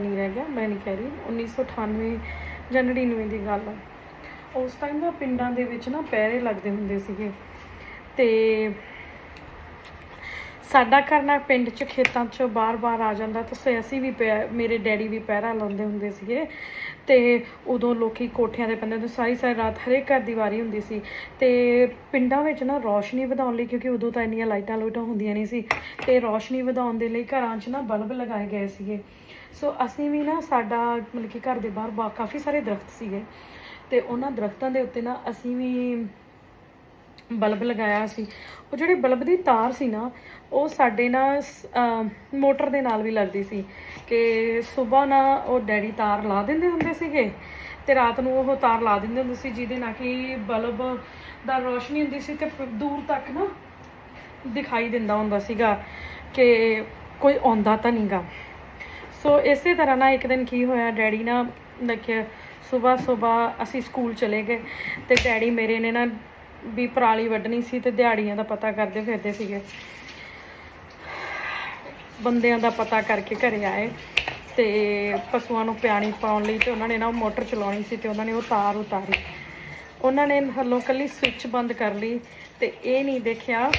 ਨਹੀਂ ਰਹਿ ਗਿਆ, ਮੈਂ ਨਹੀਂ ਕਹਿ ਰਹੀ। 1998 ਜਾਂ 99 ਦੀ ਗੱਲ ਆ। ਉਸ ਟਾਈਮ ਨਾ ਪਿੰਡਾਂ ਦੇ ਵਿੱਚ ਨਾ ਪਹਿਰੇ ਲੱਗਦੇ ਹੁੰਦੇ ਸੀਗੇ। ਤੇ ਸਾਡਾ ਘਰ ਨਾ ਪਿੰਡ 'ਚ ਖੇਤਾਂ 'ਚ ਬਾਰ-ਬਾਰ ਆ ਜਾਂਦਾ ਤੇ ਅਸੀਂ ਵੀ ਮੇਰੇ ਡੈਡੀ ਵੀ ਪਹਿਰਾ ਲਾਉਂਦੇ ਹੁੰਦੇ ਸੀਗੇ। ਤੇ ਉਦੋਂ ਲੋਕੀ ਕੋਠਿਆਂ ਦੇ ਪੈਂਦੇ ਤੇ ਸਾਰੀ ਸਾਰੀ ਰਾਤ ਹਰੇਕ ਘਰ ਦੀ ਵਾਰੀ ਹੁੰਦੀ ਸੀ। ਤੇ ਪਿੰਡਾਂ ਵਿੱਚ ਨਾ ਰੌਸ਼ਨੀ ਵਧਾਉਣ ਲਈ, ਕਿਉਂਕਿ ਉਦੋਂ ਤਾਂ ਇੰਨੀਆਂ ਲਾਈਟਾਂ ਲੂਟਾਂ ਹੁੰਦੀਆਂ ਨਹੀਂ ਸੀ। ਤੇ ਰੌਸ਼ਨੀ ਵਧਾਉਣ ਦੇ ਲਈ ਘਰਾਂ 'ਚ ਨਾ ਬਲਬ ਲਗਾਏ ਗਏ ਸੀਗੇ। ਸੋ ਅਸੀਂ ਵੀ ਨਾ ਸਾਡਾ ਮਤਲਬ ਕਿ ਘਰ ਦੇ ਬਾਹਰ ਬਾ ਕਾਫੀ ਸਾਰੇ ਦਰਖਤ ਸੀਗੇ ਤੇ ਉਹਨਾਂ ਦਰਖਤਾਂ ਦੇ ਉੱਤੇ ਨਾ ਅਸੀਂ ਵੀ ਬਲਬ ਲਗਾਇਆ ਸੀ। ਉਹ ਜਿਹੜੇ ਬਲਬ ਦੀ ਤਾਰ ਸੀ ਨਾ, ਉਹ ਸਾਡੇ ਨਾ ਮੋਟਰ ਦੇ ਨਾਲ ਵੀ ਲੱਗਦੀ ਸੀ ਕਿ ਸਵੇਰ ਨਾ ਉਹ ਡੈਡੀ ਤਾਰ ਲਾ ਦਿੰਦੇ ਹੁੰਦੇ ਸੀਗੇ ਤੇ ਰਾਤ ਨੂੰ ਉਹ ਤਾਰ ਲਾ ਦਿੰਦੇ ਹੁੰਦੇ ਸੀ ਜਿਹਦੇ ਨਾਲ ਕਿ ਬਲਬ ਦਾ ਰੋਸ਼ਨੀ ਹੁੰਦੀ ਸੀ ਤੇ ਦੂਰ ਤੱਕ ਨਾ ਦਿਖਾਈ ਦਿੰਦਾ ਹੁੰਦਾ ਸੀਗਾ ਕਿ ਕੋਈ ਆਉਂਦਾ ਤਾਂ ਨਹੀਂਗਾ ਸੋ ਇਸੇ ਤਰ੍ਹਾਂ ਨਾ ਇੱਕ ਦਿਨ ਕੀ ਹੋਇਆ, ਡੈਡੀ ਨਾ ਦੇਖਿਆ ਸਵੇਰ ਸਵੇਰ ਅਸੀਂ ਸਕੂਲ ਚਲੇ ਗਏ ਤੇ ਡੈਡੀ ਮੇਰੇ ਨੇ ਨਾ ਵੀ ਪਰਾਲੀ ਵੱਢਣੀ ਸੀ ਤੇ ਦਿਹਾੜੀਆਂ ਦਾ ਪਤਾ ਕਰਦੇ ਫਿਰਦੇ ਸੀਗੇ। ਬੰਦਿਆਂ ਦਾ ਪਤਾ ਕਰਕੇ ਘਰੇ ਆਏ ਤੇ ਪਸ਼ੂਆਂ ਨੂੰ ਪਿਆਣੀ ਪਾਉਣ ਲਈ ਤੇ ਉਹਨਾਂ ਨੇ ਨਾ ਮੋਟਰ ਚਲਾਉਣੀ ਸੀ ਤੇ ਉਹਨਾਂ ਨੇ ਉਹ ਤਾਰ ਉਤਾਰੀ। ਉਹਨਾਂ ਨੇ ਹੱਲੋਂ ਕੱਲੀ ਸਵਿਚ ਬੰਦ ਕਰ ਲਈ ਤੇ ਇਹ ਨਹੀਂ ਦੇਖਿਆ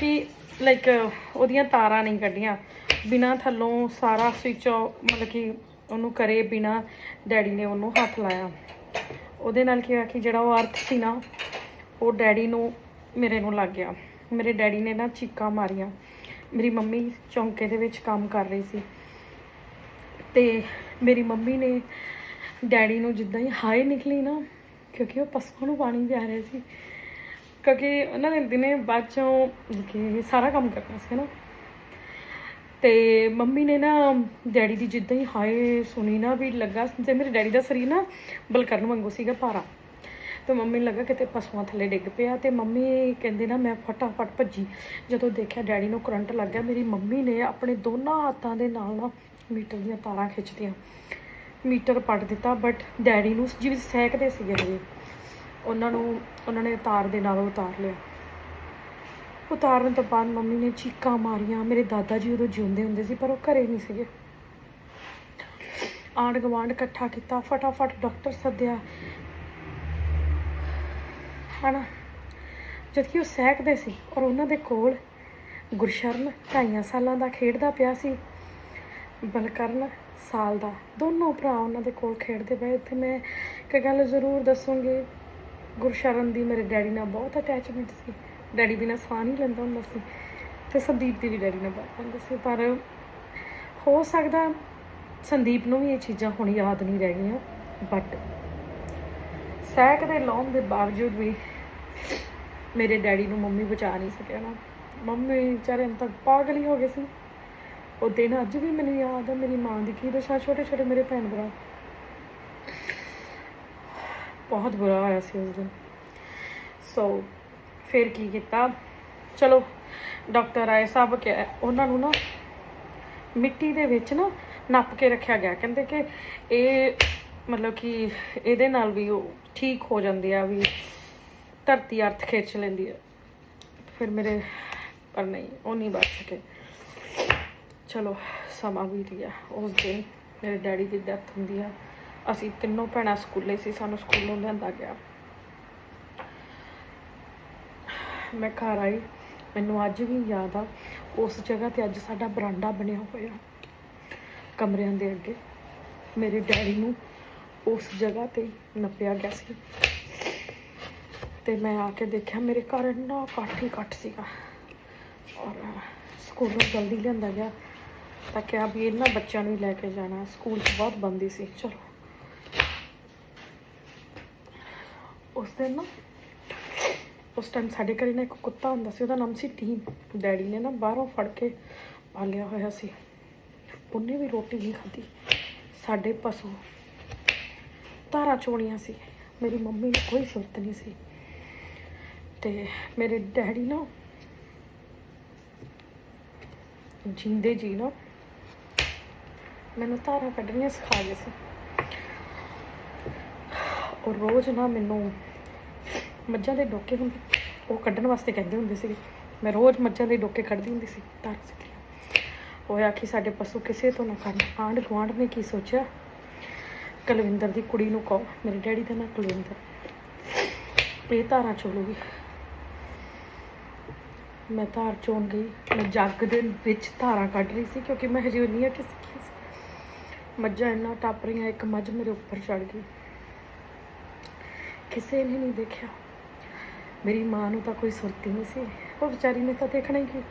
ਕਿ ਲਾਈਕ ਉਹਦੀਆਂ ਤਾਰਾਂ ਨਹੀਂ ਕੱਢੀਆਂ। ਬਿਨਾ ਥੱਲੋਂ ਸਾਰਾ ਸਵਿਚ ਮਤਲਬ ਕਿ ਉਹਨੂੰ ਕਰੇ, ਬਿਨਾ ਡੈਡੀ ਨੇ ਉਹਨੂੰ ਹੱਥ ਲਾਇਆ। ਉਹਦੇ ਨਾਲ ਕੀ ਹੋਇਆ ਕਿ ਜਿਹੜਾ ਉਹ ਅਰਥ ਸੀ ਨਾ, ਉਹ ਡੈਡੀ ਨੂੰ ਮੇਰੇ ਨੂੰ ਲੱਗ ਗਿਆ। ਮੇਰੇ ਡੈਡੀ ਨੇ ਨਾ ਚੀਕਾਂ ਮਾਰੀਆਂ। ਮੇਰੀ ਮੰਮੀ ਚੌਂਕੇ ਦੇ ਵਿੱਚ ਕੰਮ ਕਰ ਰਹੀ ਸੀ। ਤੇ ਮੇਰੀ ਮੰਮੀ ਨੇ ਡੈਡੀ ਨੂੰ ਜਿੱਦਾਂ ਹੀ ਹਾਏ ਨਿਕਲੀ ਨਾ, ਕਿਉਂਕਿ ਉਹ ਪਸ਼ੂਆਂ ਨੂੰ ਪਾਣੀ ਪਿਆ ਰਹੇ ਸੀ। ਕਿਉਂਕਿ ਉਹਨਾਂ ਨੇ ਦਿਨੇ ਬਾਅਦ ਚੋਂ ਕਿ ਸਾਰਾ ਕੰਮ ਕਰਨਾ ਸੀ ਨਾ। ਤੇ ਮੰਮੀ ਨੇ ਨਾ ਡੈਡੀ ਦੀ ਜਿੱਦਾਂ ਹੀ ਹਾਏ ਸੁਣੀ ਨਾ ਵੀ ਲੱਗਾ ਜੇ ਮੇਰੇ ਡੈਡੀ ਦਾ ਸਰੀਰ ਨਾ ਬਲਕਰਨ ਵਾਂਗੂ ਸੀਗਾ ਭਾਰਾ। ਤੇ ਮੰਮੀ ਨੂੰ ਲੱਗਾ ਕਿਤੇ ਪਸ਼ੂਆਂ ਥੱਲੇ ਡਿੱਗ ਪਿਆ ਤੇ ਮੰਮੀ ਕਹਿੰਦੇ ਨਾ ਮੈਂ ਫਟਾਫਟ ਭੱਜੀ। ਜਦੋਂ ਦੇਖਿਆ ਡੈਡੀ ਨੂੰ ਕਰੰਟ ਲੱਗ ਗਿਆ, ਮੇਰੀ ਮੰਮੀ ਨੇ ਆਪਣੇ ਦੋਨਾਂ ਹੱਥਾਂ ਦੇ ਨਾਲ ਨਾ ਮੀਟਰ ਦੀਆਂ ਤਾਰਾਂ ਖਿੱਚਦੀਆਂ ਮੀਟਰ ਪੱਟ ਦਿੱਤਾ ਬਟ ਡੈਡੀ ਨੂੰ ਜਿਵੇਂ ਸਹਿਕਦੇ ਸੀਗੇ ਹਜੇ, ਉਹਨਾਂ ਨੂੰ, ਉਹਨਾਂ ਨੇ ਤਾਰ ਦੇ ਨਾਲ ਉਤਾਰ ਲਿਆ। ਉਤਾਰਨ ਤੋਂ ਬਾਅਦ ਮੰਮੀ ਨੇ ਚੀਕਾਂ ਮਾਰੀਆਂ। ਮੇਰੇ ਦਾਦਾ ਜੀ ਉਦੋਂ ਜਿਉਂਦੇ ਹੁੰਦੇ ਸੀ, ਪਰ ਉਹ ਘਰੇ ਨਹੀਂ ਸੀਗੇ। ਆਂਢ ਗੁਆਂਢ ਇਕੱਠਾ ਕੀਤਾ, ਫਟਾਫਟ ਡਾਕਟਰ ਸੱਦਿਆ। ਹਨਾ? ਜਦ ਕਿ ਉਹ ਸਹਿਕਦੇ ਸੀ ਔਰ ਉਹਨਾਂ ਦੇ ਕੋਲ ਗੁਰਸ਼ਰਨ ਢਾਈਆਂ ਸਾਲਾਂ ਦਾ ਖੇਡਦਾ ਪਿਆ ਸੀ, ਬਲਕਰਨ ਸਾਲ ਦਾ। ਦੋਨੋਂ ਭਰਾ ਉਹਨਾਂ ਦੇ ਕੋਲ ਖੇਡਦੇ ਪਏ। ਤੇ ਮੈਂ ਇੱਕ ਗੱਲ ਜ਼ਰੂਰ ਦੱਸੂੰਗੀ, ਗੁਰਸ਼ਰਨ ਦੀ ਮੇਰੇ ਡੈਡੀ ਨਾਲ ਬਹੁਤ ਅਟੈਚਮੈਂਟ ਸੀ। ਡੈਡੀ ਬਿਨਾਂ ਸਾਹ ਨਹੀਂ ਲੈਂਦਾ ਹੁੰਦਾ ਸੀ ਤੇ ਸੰਦੀਪ ਦੀ ਵੀ ਡੈਡੀ ਨਾਲ ਬਹੁਤ ਹੁੰਦਾ ਸੀ, ਪਰ ਹੋ ਸਕਦਾ ਸੰਦੀਪ ਨੂੰ ਵੀ ਇਹ ਚੀਜ਼ਾਂ ਹੁਣ ਯਾਦ ਨਹੀਂ ਰਹਿ ਗਈਆਂ ਬਟ ਸਹਿਕ ਦੇ ਲਾਉਣ ਦੇ ਬਾਵਜੂਦ ਵੀ ਮੇਰੇ ਡੈਡੀ ਨੂੰ ਮੰਮੀ ਬਚਾ ਨਹੀਂ ਸਕਿਆ ਨਾ। ਮੰਮੀ ਵਿਚਾਰੇ ਤੱਕ ਪਾਗਲ ਹੀ ਹੋ ਗਏ ਸੀ। ਉਹ ਦਿਨ ਅੱਜ ਵੀ ਮੈਨੂੰ ਯਾਦ ਆ, ਮੇਰੀ ਮਾਂ ਦੀ ਕੀ ਦਸ਼ਾ ਛੋਟੇ ਛੋਟੇ ਮੇਰੇ ਭੈਣ ਭਰਾ। ਬਹੁਤ ਬੁਰਾ ਹੋਇਆ ਸੀ ਉਸ ਦਿਨ। ਸੋ ਫਿਰ ਕੀ ਕੀਤਾ? ਚਲੋ ਡਾਕਟਰ ਆਏ ਸਾਹਿਬ ਕਿ ਉਹਨਾਂ ਨੂੰ ਨਾ ਮਿੱਟੀ ਦੇ ਵਿੱਚ ਨਾ ਨੱਪ ਕੇ ਰੱਖਿਆ ਗਿਆ। ਕਹਿੰਦੇ ਕਿ ਇਹ ਮਤਲਬ ਕਿ ਇਹਦੇ ਨਾਲ ਵੀ ਉਹ ਠੀਕ ਹੋ ਜਾਂਦੇ ਆ, ਵੀ ਧਰਤੀ ਅਰਥ ਖਿੱਚ ਲੈਂਦੀ ਹੈ ਫਿਰ ਮੇਰੇ ਪਰ ਨਹੀਂ, ਉਹ ਨਹੀਂ ਬਚ ਸਕੇ। ਚਲੋ, ਸਮਾਂ ਬੀਤ ਗਿਆ। ਉਸ ਦਿਨ ਮੇਰੇ ਡੈਡੀ ਦੀ ਡੈਥ ਹੁੰਦੀ ਆ। ਅਸੀਂ ਤਿੰਨੋਂ ਭੈਣਾਂ ਸਕੂਲੇ ਸੀ, ਸਾਨੂੰ ਸਕੂਲੋਂ ਲਿਆਂਦਾ ਗਿਆ। ਮੈਂ ਘਰ ਆਈ। ਮੈਨੂੰ ਅੱਜ ਵੀ ਯਾਦ ਆ, ਉਸ ਜਗ੍ਹਾ ਤੇ ਅੱਜ ਸਾਡਾ ਬਰਾਂਡਾ ਬਣਿਆ ਹੋਇਆ। ਕਮਰਿਆਂ ਦੇ ਅੱਗੇ। ਮੇਰੇ ਡੈਡੀ ਨੂੰ ਉਸ ਜਗ੍ਹਾ ਤੇ ਨੱਪਿਆ ਗਿਆ ਸੀ। ਤੇ ਮੈਂ ਆ ਕੇ ਦੇਖਿਆ, ਮੇਰੇ ਘਰ ਇੰਨਾ ਇਕੱਠ ਹੀ ਇਕੱਠ ਸੀਗਾ। ਔਰ ਸਕੂਲੋਂ ਜਲਦੀ ਲਿਆਂਦਾ ਗਿਆ। ਤਾਂ ਕਿਹਾ ਵੀ ਇਹਨਾਂ ਬੱਚਿਆਂ ਨੂੰ ਹੀ ਲੈ ਕੇ ਜਾਣਾ। ਸਕੂਲ ਬਹੁਤ ਬੰਦੀ ਸੀ। ਚਲੋ। ਉਸ ਦਿਨ ਨਾ ਉਸ ਟਾਈਮ ਸਾਡੇ ਘਰੇ ਨਾ ਇੱਕ ਕੁੱਤਾ ਹੁੰਦਾ ਸੀ, ਉਹਦਾ ਨਾਮ ਸੀ ਟੀਮ ਡੈਡੀ ਨੇ ਨਾ ਬਾਹਰੋਂ ਫੜ ਕੇ ਪਾਲਿਆ ਹੋਇਆ ਸੀ। ਉਹਨੇ ਵੀ ਰੋਟੀ ਨਹੀਂ ਖਾਧੀ। ਸਾਡੇ ਪਸ਼ੂ ਧਾਰਾਂ ਚੋਣੀਆਂ ਸੀ। ਮੇਰੀ ਮੰਮੀ ਨੂੰ ਕੋਈ ਸੁਰਤ ਨਹੀਂ ਸੀ। ਤੇ ਮੇਰੇ ਡੈਡੀ ਨਾ ਜਿੰਦੇ ਜੀ ਨਾ ਮੈਨੂੰ ਧਾਰਾਂ ਕੱਢਣੀਆਂ ਸਿਖਾ ਗਏ ਸੀ। ਔਰ ਰੋਜ਼ ਨਾ ਮੈਨੂੰ ਮੱਝਾਂ ਦੇ ਡੋਕੇ ਹੁੰਦੇ, ਉਹ ਕੱਢਣ ਵਾਸਤੇ ਕਹਿੰਦੇ ਹੁੰਦੇ ਸੀਗੇ। ਮੈਂ ਰੋਜ਼ ਮੱਝਾਂ ਦੇ ਡੋਕੇ ਕੱਢਦੀ ਹੁੰਦੀ ਸੀ, ਧਾਰਾਂ ਸਿੱਖੀਆਂ ਉਹ ਆਖੀ, ਸਾਡੇ ਪਸ਼ੂ ਕਿਸੇ ਤੋਂ ਨਾ ਕਰਨ। ਆਂਢ ਗੁਆਂਢ ਨੇ ਕੀ ਸੋਚਿਆ? ਕੁਲਵਿੰਦਰ ਦੀ ਕੁੜੀ ਨੂੰ ਕਹੋ, ਮੇਰੇ ਡੈਡੀ ਦਾ ਨਾਂ ਕੁਲਵਿੰਦਰ। ਇਹ ਧਾਰਾਂ ਚੋਲੂਗੀ। ਮੈਂ ਧਾਰ ਚੋਣ ਗਈ। ਮੈਂ ਜੱਗ ਦੇ ਵਿੱਚ ਧਾਰਾਂ ਕੱਢ ਰਹੀ ਸੀ, ਕਿਉਂਕਿ ਮੈਂ ਹਜੇ ਨਹੀਂ ਕਿ ਸਿੱਖੀ ਸੀ ਮੱਝਾਂ ਇੰਨਾ ਟੱਪ ਰਹੀਆਂ, ਇੱਕ ਮੱਝ ਮੇਰੇ ਉੱਪਰ ਚੜ ਗਈ। ਕਿਸੇ ਨੇ ਨਹੀਂ ਦੇਖਿਆ। ਮੇਰੀ ਮਾਂ ਨੂੰ ਤਾਂ ਕੋਈ ਸੁਰਤੀ ਨਹੀਂ ਸੀ। ਉਹ ਵਿਚਾਰੀ ਨੇ ਤਾਂ ਦੇਖਣਾ ਹੀ ਕੀ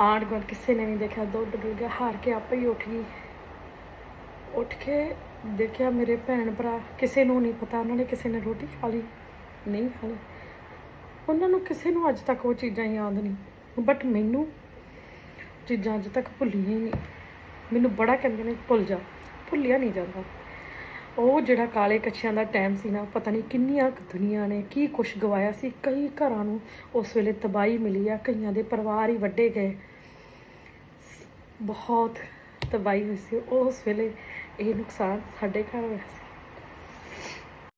ਆਂਢ ਗੁਆਂਢ ਕਿਸੇ ਨੇ ਨਹੀਂ ਦੇਖਿਆ। ਦੁੱਧ ਡੁੱਲ ਗਿਆ, ਹਾਰ ਕੇ ਆਪੇ ਹੀ ਉੱਠ ਗਈ। ਉੱਠ ਕੇ ਦੇਖਿਆ ਮੇਰੇ ਭੈਣ ਭਰਾ ਕਿਸੇ ਨੂੰ ਨਹੀਂ ਪਤਾ। ਉਹਨਾਂ ਨੇ ਕਿਸੇ ਨੇ ਰੋਟੀ ਖਾ ਲਈ, ਨਹੀਂ ਖਾ ਲਈ। ਉਹਨਾਂ ਨੂੰ ਕਿਸੇ ਨੂੰ ਅੱਜ ਤੱਕ ਉਹ ਚੀਜ਼ਾਂ ਯਾਦ ਨਹੀਂ। ਬਟ ਮੈਨੂੰ ਚੀਜ਼ਾਂ ਅੱਜ ਤੱਕ ਭੁੱਲੀਆਂ ਹੀ ਨਹੀਂ। ਮੈਨੂੰ ਬੜਾ ਕਹਿੰਦੇ ਨੇ, ਭੁੱਲ ਜਾ। ਭੁੱਲਿਆ ਨਹੀਂ ਜਾਂਦਾ। ਉਹ ਜਿਹੜਾ ਕਾਲੇ ਕੱਛਿਆਂ ਦਾ ਟਾਈਮ ਸੀ ਨਾ, ਪਤਾ ਨਹੀਂ ਕਿੰਨੀਆਂ ਦੁਨੀਆ ਨੇ, ਕੀ ਕੁਛ ਗਵਾਇਆ ਸੀ, ਕਈ ਘਰਾਂ ਨੂੰ ਉਸ ਵੇਲੇ ਤਬਾਹੀ ਮਿਲੀ ਆ, ਕਈਆਂ ਦੇ ਪਰਿਵਾਰ ਹੀ ਵੱਡੇ ਗਏ। ਬਹੁਤ ਤਬਾਹੀ ਹੋਈ ਸੀ, ਉਸ ਵੇਲੇ ਇਹ ਨੁਕਸਾਨ ਸਾਡੇ ਘਰ ਹੋਇਆ ਸੀ।